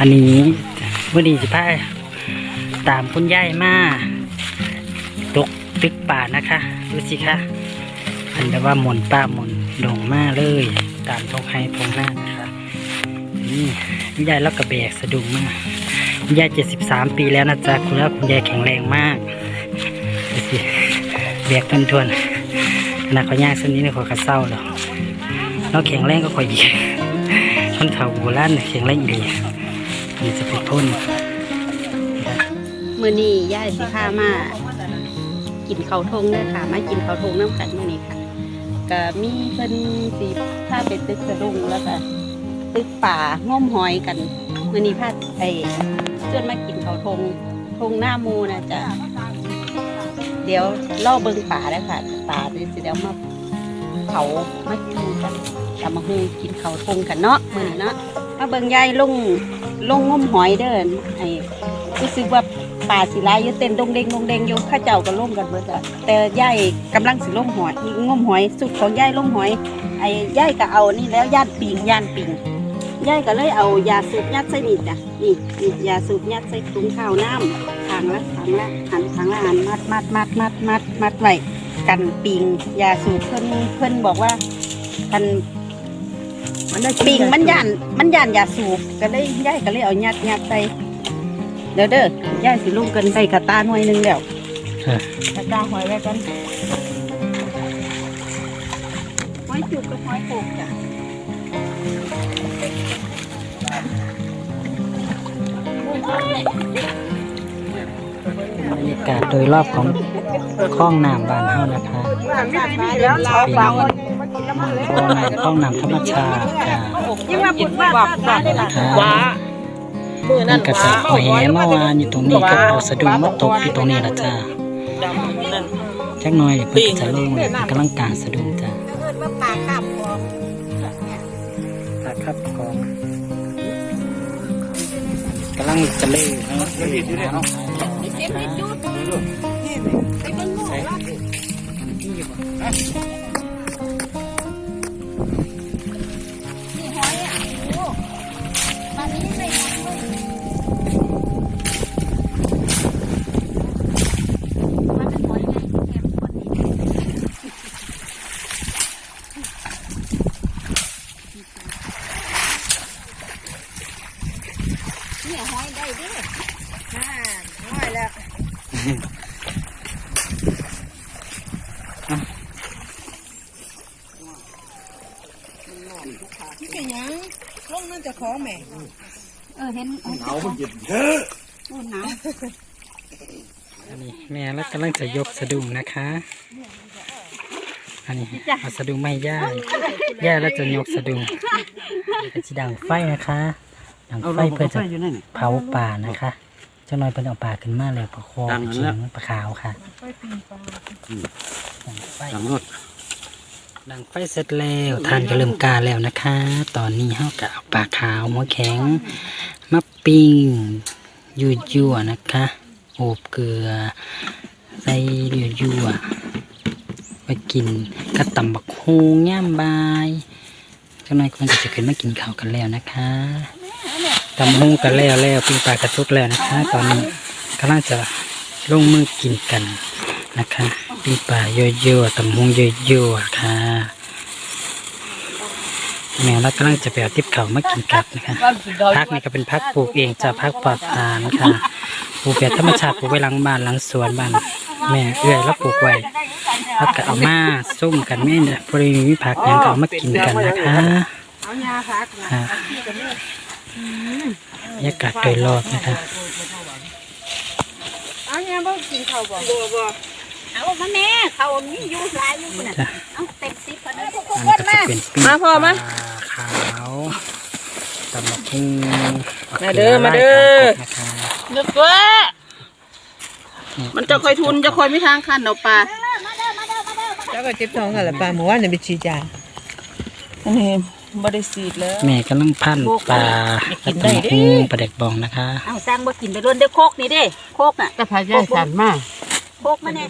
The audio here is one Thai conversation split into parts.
อันนี้วันนี้จะพาตามคุณยายมาตกตึกป่านะคะดูสิคะอันแต่ว่าหมุนป่าหมุนดงมาเลย ตามทงไฮทงหน้านะคะนี่คุณยายแล้วกระแบกสะดุ้งมากคุณยายเจ็ดสิบสามปีแล้วนะจ๊ะคุณแล้วคุณยายแข็งแรงมากดูสิแบกทนทวนๆขนาดเขาย่างเส้นนี้เนี่ยเขาก็เศร้าแล้วเราแข็งแรงก็คอยอีกคนเฒ่าโบราณเนี่ยแข็งแรงดี นี่จะเป็นพ่นมื้อนี้ย่ายสิพามากินเขาทงเด้อค่ะ มากินเขาทงน้ำกันมื้อนี้ค่ะก็มีเพิ่นสิพาไปตึกสะดุ้งแล้วก็ตึกป่าง่อมหอยกันมื้อนี้พาไปชวนมากินเขาทงทงหน้ามูนะจ๊ะเดี๋ยวล่อเบิ่งป่าแล้วค่ะป่าเดี๋ยวสิเดี๋ยวมาเผามากินกันตำมะฮูกินเขาทงกันเนาะมือนี้เนาะมาเบิ่งยายลุง ลงงมหอยเด้อไอ้รู้สึกว่าป่าสิลายอยู่เต้นดงเดงดงเดงอยู่ข้าเจ้าก็ล่มกันเบิดอะแต่ย่ายกำลังสิล่มหอยงมหอยสุดของย่ายล่มหอย ไอ้ย่ายก็เอานี่แล้วย่านปิงย่านปิงย่ายก็เลยเอายาสูบยัดใส่นี่จ้ะนี่นี่ยาสูบยัดใส่ถุงข้าวน้ำทางละทางละหันทางละหันมัดมัดมัดมัดมัดมัดไว้กันปิงยาสูบเพิ่นเพิ่นบอกว่ากัน ปิงมันย่านมันย่านยาสูบก็เลยย่ายก็เลยเอายัดยัดใส่เดี๋ยวเด้อย่าสิลูกกันใส่กระตาหน่วยหนึงแล้วเออกระตาหอยไว้กันหอยจุกกับหอยโขกจ้ะบรรยากาศโดยรอบของคลองน้ำบ้านเฮานะคะ แล้วเราฟังคลองน้ำคลองน้ำธรรมชาติจ้ะยังมาพูดว่าตาได้ละนะคะว้ามือนั่มันนก็จะเอาแหเมื่อวานอยู่ตรงนี้ก็เอาสะดุ้งมาตกอยู่ตรงนี้ละจ้าดำนั่นจักหน่อยเพิ่นจะลงเลยกำลังกลางสะดุ้งจ้าเกิดว่าปลาขับคอตาครับของกำลังจะเล่เนาะเล่อยู่เนาะเจ็บนิดยุดไปเบิ่งลูกว่า เนี่ยห้อยได้ด้วยน่าห้อยแล้วนี่เป็นยังลงนั่นจะขอแม่ เออเห็นหนาวมันเย็นเยอะหนาวอันนี้แม่แล้วกำลังจะยกสะดุ้งนะคะ อันนี้เอาสะดุ้งไม่ย่ายย่าแล้วจะยกสะดุ้งก็จะดังไฟนะคะ ดังไฟเพื่อจะเผาป่านะคะ เจ้าน้อยเพิ่นเอาป่าขึ้นมาแล้วปลาคอปลาเข็งปลาขาวค่ะดังไฟทำรถดังไฟเสร็จแล้วทานก็เริ่มกาแล้วนะคะ ตอนนี้เฮาก็เอาปลาขาวหัวแข็งมาปิ้งยั่วๆนะคะโอบเกลือใส่ยั่วๆไปกินกระตำบักฮงย่ามบายเจ้านายคนก็จะขึ้นมากินข้าวกันแล้วนะคะ ตำฮงกันแล้วแล้วปิ้งปลากระทุกแล้วนะคะ ตอนนี้กำลังจะลงมือกินกันนะคะปิ้งปลาเยอะๆตำหงเยอะๆค่ะแม่เรากำลังจะไปเอาทิพเขามากินกับนะคะพักนี่ก็เป็นพักปลูกเองจากพักปลอดสารค่ะปลูกแบบธรรมชาติปลูกไว้หลังบ้านหลังสวนบ้านแม่เอื้อยแล้วปลูกไว้แล้วก็เอามาส้มกันแม่เนี่ยบริเวณวิผักอย่างก็เอามากินกันนะคะ เอายาพักค่ะบรรยากาศโดยรอบนะคะเอายาบ่กินข้าวบ่บ่บ่เอามาแม่ข้าวมีอยู่หลายอยู่น่ะจ้ะเอาเต็มสิบพอดีอันนี้ก็จะเป็นปิ้งปลาขาวตำบักหุ่งมาเด้อมาเด้อนะคะนึกว่ามันจะคอยทุนจะคอยไม่ทางขั้นเอาปลาแล้วก็เจ็บท้องกันละป้าเมื่อวานเนี่ยไปฉีดยาอันนี้ บริสีดแล้ว แม่กำลังพันปลากิและนได้ตำเด้บักหุ่งปลาเด็กบองนะคะเอาสร้างบ่กินไปล้วนเด้อโคกนี่เด้โคกน่ะแต่พายายสันมากโคกมาแน่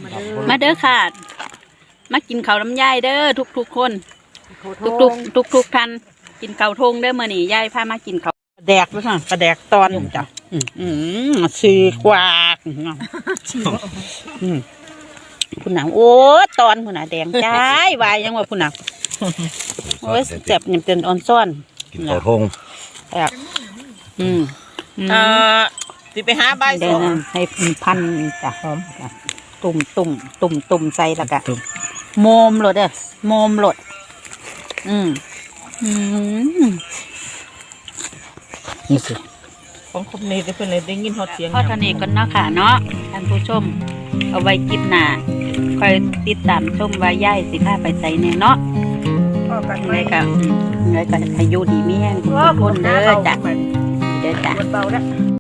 มาเด้อค่ะมากินข้าวน้ำยายเด้อทุกทุกๆคน ทุกทุกทุกทุกๆท่านกินข้าวทงเด้อมื้อนี้ยายพามากินข้าวดแดกไปค่ะปลาแดกตอนจ้ะอืมอืมสีกว่าอืมคุณหนังโอ้ตอนคุณหนังแดงจ้ายวายยังว่าคุณหนัง โอ้ยเจ็บยำเต็นอ่อนซ่อนกินข้าวทงแอบอืมมเอ่อสิไปหาใบายเดี๋สยวองนะให้พันจ้ะหอมจ้ะตุ่มตุ่มตุ่มตุ่มใส่แล้วก็ตุ่ม โมมโหลดเด้อโมมโหลด อืมอืมนี่สิของคมนี้ได้เพิ่นเลยได้ยินฮอดเสียงพ่อทานีกันเนาะค่ะเนาะท่านผู้ชม เอาไว้คลิปหน้าคอยติดตามชมว่าย่ายสิพาไปใส่แน่เนาะ ยังไงก็อืมยังไงก็อายุดีมีแห้งทุกคนเด้อจ้ะเด้อจ้ะ เบาแล้ว